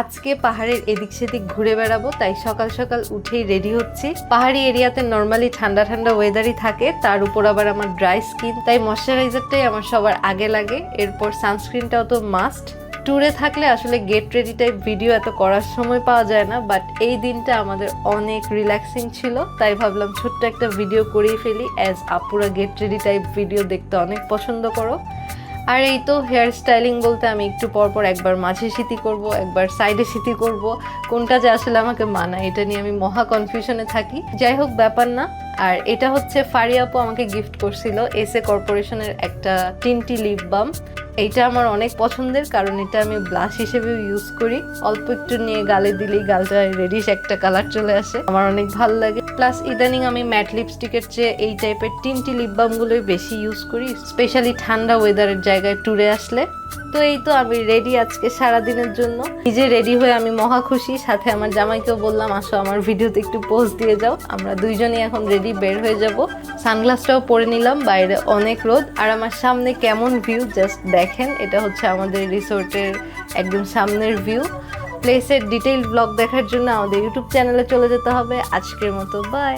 আজকে পাহাড়ের এদিক সেদিক ঘুরে বেড়াবো, তাই সকাল সকাল উঠেই রেডি হচ্ছি। পাহাড়ি এরিয়াতে নর্মালি ঠান্ডা ঠান্ডা ওয়েদারই থাকে, তার উপর আবার আমার ড্রাই স্কিন তাই ময়শ্চারাইজারটাই আমার সবার আগে লাগে। এরপর সানস্ক্রিনটাও তো মাস্ট ট্যুরে থাকলে আসলে গেট রেডি টাইপ ভিডিও এত করার সময় পাওয়া যায় না বাট এই দিনটা আমাদের অনেক রিল্যাক্সিং ছিল, তাই ভাবলাম ছোট্ট একটা ভিডিও করেই ফেলি অ্যাজ আপুরা গেট রেডি টাইপ ভিডিও দেখতে অনেক পছন্দ করো। আর এই তো হেয়ার স্টাইলিং বলতে আমি একটু পরপর পর একবার মাঝে সিটি করব, একবার সাইডে সিটি করব। কোনটা যে আসলে আমাকে মানা এটা নিয়ে আমি মহা কনফিউশনে থাকি। যাই হোক, ব্যাপার না। আর এটা হচ্ছে ফারিয়াপু আমাকে গিফট করছিল এসএ কর্পোরেশনের একটা টিনটি লিপ বাম এইটা আমার অনেক পছন্দের, কারণ এটা আমি ব্লাশ হিসেবেও ইউজ করি। অল্প একটু নিয়ে গালে দিলেই গালটা রেডিশ একটা কালার চলে আসে। আমার অনেক ভালো লাগে। প্লাস ইদানিং আমি ম্যাট লিপস্টিকের চেয়ে এই টাইপের তিনটি লিপ বামগুলোই বেশি ইউজ করি স্পেশালি ঠান্ডা ওয়েদারের জায়গায় ট্যুরে আসলে। তো এই তো আমি রেডি আজকে সারা দিনের জন্য। নিজে রেডি হয়ে আমি মহা খুশি। সাথে আমার জামাইকেও বললাম, আসো আমার ভিডিওতে একটু পোস্ট দিয়ে যাও। আমরা দুইজনই এখন রেডি বের হয়ে যাব। সানগ্লাসটাও পরে নিলাম, বাইরে অনেক রোদ। আর আমার সামনে কেমন ভিউ জাস্ট দেখেন। এটা হচ্ছে আমাদের রিসোর্টের একদম সামনের ভিউ প্লেসের ডিটেইল ব্লগ দেখার জন্য আমাদের ইউটিউব চ্যানেলে চলে যেতে হবে। আজকের মতো বাই